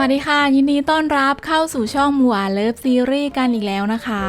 วัสดีค่ะ ยินดีต้อนรับเข้าสู่ช่องหวเลิฟซีรีส์กันอีกแล้วนะคะ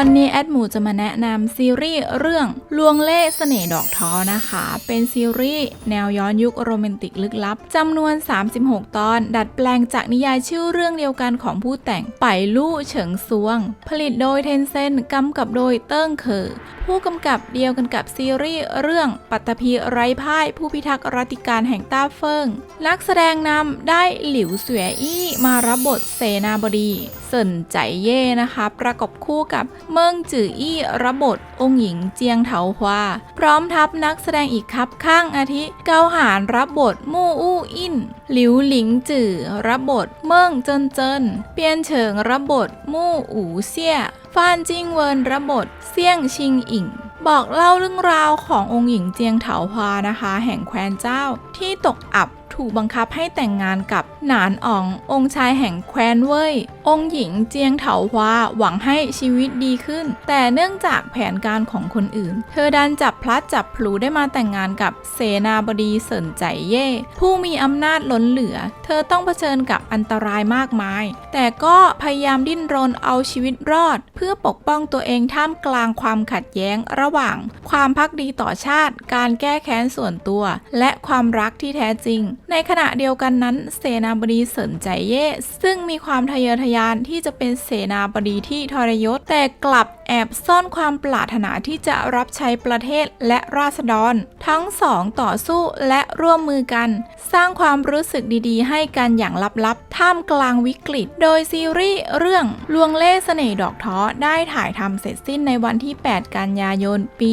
วันนี้แอดหมูจะมาแนะนำซีรีส์เรื่องลวงเล่ห์เสน่ห์ดอกท้อนะคะ เป็นซีรีส์แนวย้อนยุคโรแมนติกลึกลับจำนวน 36 ตอน ดัดแปลงจากนิยายชื่อเรื่องเดียวกันของผู้แต่งไปลู่เฉิงซวง ผลิตโดยเทนเซนกำกับโดยเติ้งเคอผู้กำกับเดียวกันกับซีรีส์เรื่องปัตตภีไร้พ่าย ผู้พิทักษ์รัติการแห่งต้าเฟิงนักแสดงนำได้หลิวเสวยอี้มารับบทเสนาบดีเซินใจเย่นะคะ ประกบคู่กับเมิงจืออี้รับบทองค์หญิงเจียงเถาฮวาพร้อมทัพนักแสดงอีกครับข้างอาทิ เกาหารรับบทมู่อู้อินหลิวหลิงจือรับบทเมิงเจินเจินเปียนเฉิงรับบทมู่อูเซี่ยฟานจิงเวินรับบทเซี่ยงชิงอิงบอกเล่าเรื่องราวขององค์หญิงเจียงเถาฮวานะคะ แห่งแคว้นเจ้าที่ตกอับ ถูกบังคับให้แต่งงานกับหนานอ๋อง องค์ชายแห่งแคว้นเว่ย องค์หญิงเจียงเถาฮวาหวังให้ชีวิตดีขึ้น แต่เนื่องจากแผนการของคนอื่น เธอดันจับพลัดจับพลูได้มาแต่งงานกับเสนาบดีเสินใจเย่ผู้มีอำนาจล้นเหลือ เธอต้องเผชิญกับอันตรายมากมาย แต่ก็พยายามดิ้นรนเอาชีวิตรอด เพื่อปกป้องตัวเองท่ามกลางความขัดแย้งระหว่าง ความพักดีต่อชาติ การแก้แค้นส่วนตัว และความรักที่แท้จริงในขณะเดียวกันนั้นเสนาบดีเสริญใจเย่ซึ่งมีความทะเยอทะยานที่จะเป็นเสนาบดีที่ทรยศแต่กลับ แอบซ่อนความปรารถนาที่จะรับใช้ประเทศและราษฎร ทั้งสองต่อสู้และร่วมมือกัน สร้างความรู้สึกดีๆ ให้กันอย่างลับๆ ท่ามกลางวิกฤต โดยซีรีส์เรื่องลวงเล่ห์เสน่ห์ดอกท้อได้ถ่ายทำเสร็จสิ้นในวันที่ 8 กันยายน ปี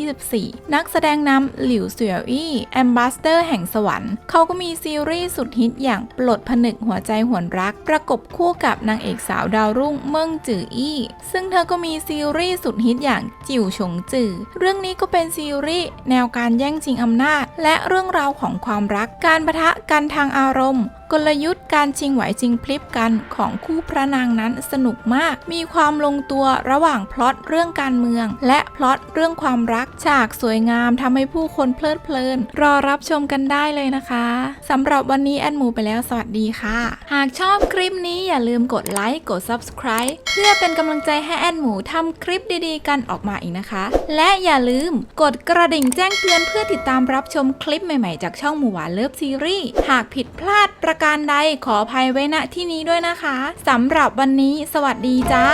2024 นักแสดงนำหลิวเสี่ยวอี้แอมบาสเดอร์แห่งสวรรค์ เขาก็มีซีรีส์สุดฮิตอย่างปลดผนึกหัวใจหวนรัก ประกบคู่กับนางเอกสาวดาวรุ่งเมิงจืออี้ ซึ่งเธอก็มีีซีรีส์สุดฮิตอย่างจิ๋วฉงจือ เรื่องนี้ก็เป็นซีรีส์แนวการแย่งชิงอำนาจ และเรื่องราวของความรักการประทะกันทางอารมณ์ กลยุทธ์การชิงไหวชิงพลิบกันของคู่พระนางนั้นสนุกมาก มีความลงตัวระหว่างพล็อตเรื่องการเมือง และพล็อตเรื่องความรักฉากสวยงามทำให้ผู้คนเพลิดเพลิน รอรับชมกันได้เลยนะคะสำหรับวันนี้แอดหมูไปแล้วสวัสดีค่ะ หากชอบคลิปนี้อย่าลืมกดไลค์กด subscribe เพื่อเป็นกำลังใจให้แอดหมูทำคลิปดีๆ กันออกมาอีกนะคะ และอย่าลืมกดกระดิ่งแจ้งเตือนเพื่อติดตามรับชมคลิปใหม่ๆ จากช่องหมูหวานเลิฟซีรีส์หากผิดพลาดประการใดขออภัยไว้ณที่นี้ด้วยนะคะสำหรับวันนี้สวัสดีจ้า